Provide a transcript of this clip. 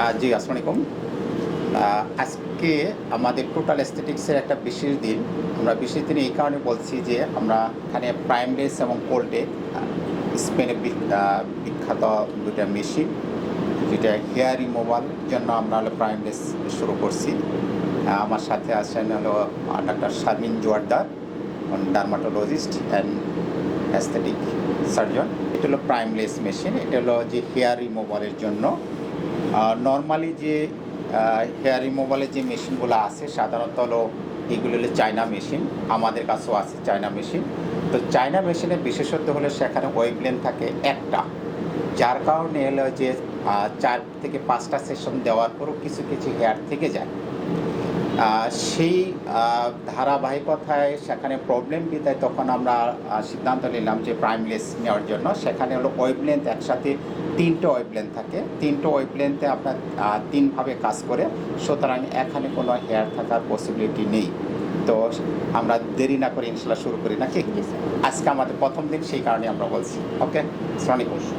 জি, আসসালামু আলাইকুম। আজকে আমাদের টোটাল এস্থেটিক্সের একটা বিশেষ দিন। আমরা বিশেষ দিন এই কারণে বলছি যে আমরা এখানে প্রাইমলেস এবং কোল্ডে স্পেনে বি- বিখ্যাত দুটা মেশিন যেটা হেয়ার রিমুভাল জন্য আমরা হলো প্রাইমলেস শুরু করছি। আমার সাথে আছেন হলো doctor Sharmin Joardar dermatologist and aesthetic surgeon এটা হলো প্রাইমলেস মেশিন এটা হলো যে হেয়ার রিমুভালের জন্য নর্মালি যে হেয়ার রিমুভালের যে মেশিনগুলো আছে, সাধারণত হলো এগুলো হলো চায়না মেশিন আমাদের কাছেও আছে চায়না মেশিন তো চায়না মেশিনে বিশেষত্ব হলে সেখানে ওয়েবলেন থাকে একটা। যার কারণে হলো যে চার থেকে পাঁচটা সেশন দেওয়ার পরও কিছু কিছু হেয়ার থেকে যায়। সেই ধারাবাহিকতায় সেখানে প্রবলেম বিদায় তখন আমরা সিদ্ধান্ত নিলাম যে প্রাইমলেস নেওয়ার জন্য। সেখানে হলো ওয়েবলেন্থ একসাথে তিনটে ওয়েবলেন্থ থাকে। তিনটে ওয়েবলেন্থে আপনার তিনভাবে কাজ করে। সুতরাং এখানে কোনো হেয়ার থাকার পসিবিলিটি নেই। তো আমরা দেরি না করে ইনশাল্লাহ শুরু করি নাকি? আজকে আমাদের প্রথম দিন সেই কারণে আমরা বলছি। ওকে আসসালামু আলাইকুম।